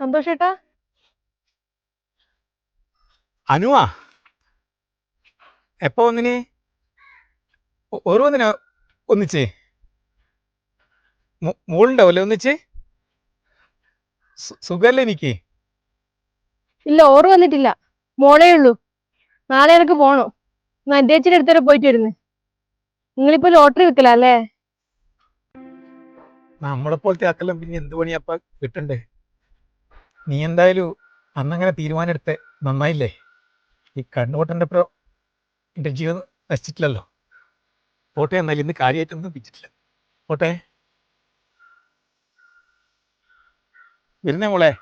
സന്തോഷേട്ടാ. അനുവാ എപ്പോ ഒന്നിന് ഓരോന്നിനാ ഒന്നിച്ചേ? മോളുണ്ടാവല്ലേ ഒന്നിച്ച്? സുഖല്ലേ എനിക്ക് ഇല്ല ഓർ വന്നിട്ടില്ല. മോളേ ഉള്ളൂ. നാളെ എനിക്ക് പോണോ. എന്റെ ചേച്ചിയുടെ അടുത്ത് വരെ പോയിട്ട് വരുന്നു. നിങ്ങളിപ്പോ ലോട്ടറി വെക്കല അല്ലേ? നമ്മളെ പോലത്തെ ആക്കെല്ലാം പിന്നെ എന്ത് പണിയപ്പ കിട്ടണ്ടേ? നീ എന്തായാലും അന്നങ്ങനെ തീരുമാനം എടുത്തേ നന്നായില്ലേ? ഈ കണ്ണുപൊട്ടന്റെ പ്രോ എന്റെ ജീവൻ നശിച്ചിട്ടില്ലല്ലോ. പോട്ടെ എന്നാലും ഇന്ന് കാര്യമായിട്ടൊന്നും പിച്ചിട്ടില്ല പോട്ടെ. വരുന്നേ മോളെ.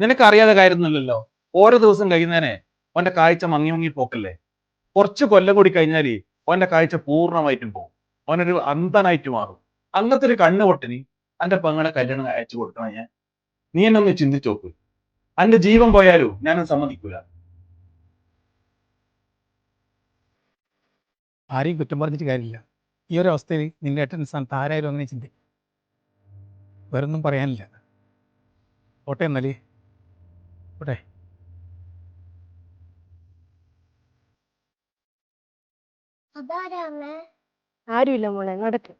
നിനക്ക് അറിയാതെ കാര്യമൊന്നുമില്ലല്ലോ. ഓരോ ദിവസം കഴിയുന്നതിനെ ഓന്റെ കാഴ്ച മങ്ങി മങ്ങി പോക്കല്ലേ? കുറച്ച് കൊല്ലം കൂടി കഴിഞ്ഞാൽ ഓന്റെ കാഴ്ച പൂർണമായിട്ടും പോകും ഓനൊരു അന്ധനായിട്ട് മാറും. അങ്ങനത്തെ ഒരു കണ്ണു പൊട്ടിനി അന്റെ പെങ്ങളെ കല്യാണം അയച്ചു കൊടുക്കണം ഞാൻ. നീ എന്നെ ഒന്ന് ചിന്തിച്ചു നോക്ക്. അന്റെ ജീവൻ പോയാലോ ഞാനൊന്നും സമ്മതിക്കൂല. ആരെയും കുറ്റം പറഞ്ഞിട്ട് കാര്യമില്ല. ഈ ഒരു അവസ്ഥയിൽ നിന്റെ ഏട്ടൻ സ്ഥാനത്ത് ആരായാലും അങ്ങനെ ചിന്തിക്കും വേറൊന്നും പറയാനില്ല. ഓട്ടെ എന്നാലേ. ഓട്ടെ ആരുമില്ല മോളെ നടക്ക്.